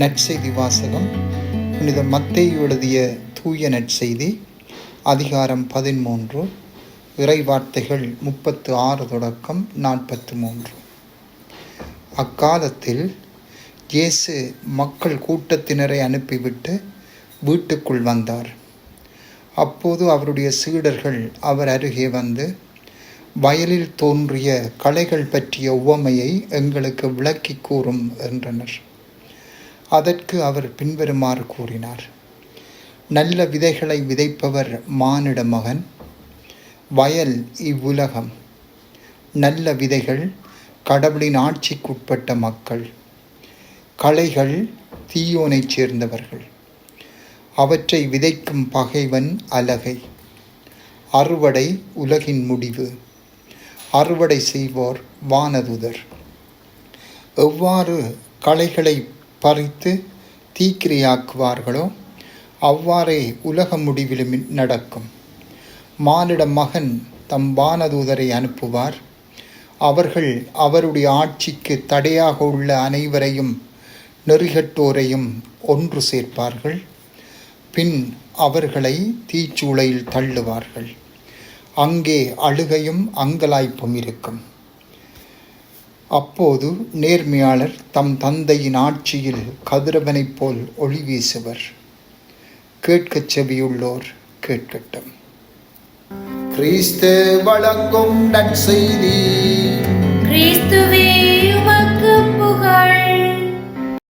நற்செய்தி வாசகம் புனித மத்தை எழுதிய தூய நற்செய்தி அதிகாரம் பதிமூன்று இறைவார்த்தைகள் முப்பத்து ஆறு தொடக்கம் நாற்பத்து மூன்று அக்காலத்தில் இயேசு மக்கள் கூட்டத்தினரை அனுப்பிவிட்டு வீட்டுக்குள் வந்தார். அப்போது அவருடைய சீடர்கள் அவர் அருகே வந்து வயலில் தோன்றிய களைகள் பற்றிய உவமையை எங்களுக்கு விளக்கி கூறும் என்றனர். அதற்கு அவர் பின்வருமாறு கூறினார். நல்ல விதைகளை விதைப்பவர் மானிட மகன். வயல் இவ்வுலகம். நல்ல விதைகள் கடவுளின் ஆட்சிக்குட்பட்ட மக்கள். களைகள் தீயோனைச் சேர்ந்தவர்கள். அவற்றை விதைக்கும் பகைவன் அலகை அறுவடை உலகின் முடிவு. அறுவடை செய்வோர் வானதுதர். எவ்வாறு களைகளை பறித்து தீக்கிரையாக்குவார்களோ அவ்வாறே உலக முடிவிலும் நடக்கும். மானிட மகன் தம் வானதூதரை அனுப்புவார். அவர்கள் அவருடைய ஆட்சிக்கு தடையாக உள்ள அனைவரையும் நெறிகட்டோரையும் ஒன்று சேர்ப்பார்கள். பின் அவர்களை தீச்சூளையில் தள்ளுவார்கள். அங்கே அழுகையும் அங்கலாய்ப்பும் இருக்கும். அப்போது நேர்மையாளர் தம் தந்தையின் ஆட்சியில் கதிரவனைப் போல் ஒளி வீசுவர். கேட்கச் செவியுள்ளோர் கேட்கட்டும். கிறிஸ்து வழங்கும் நற்செய்தி. கிறிஸ்துவே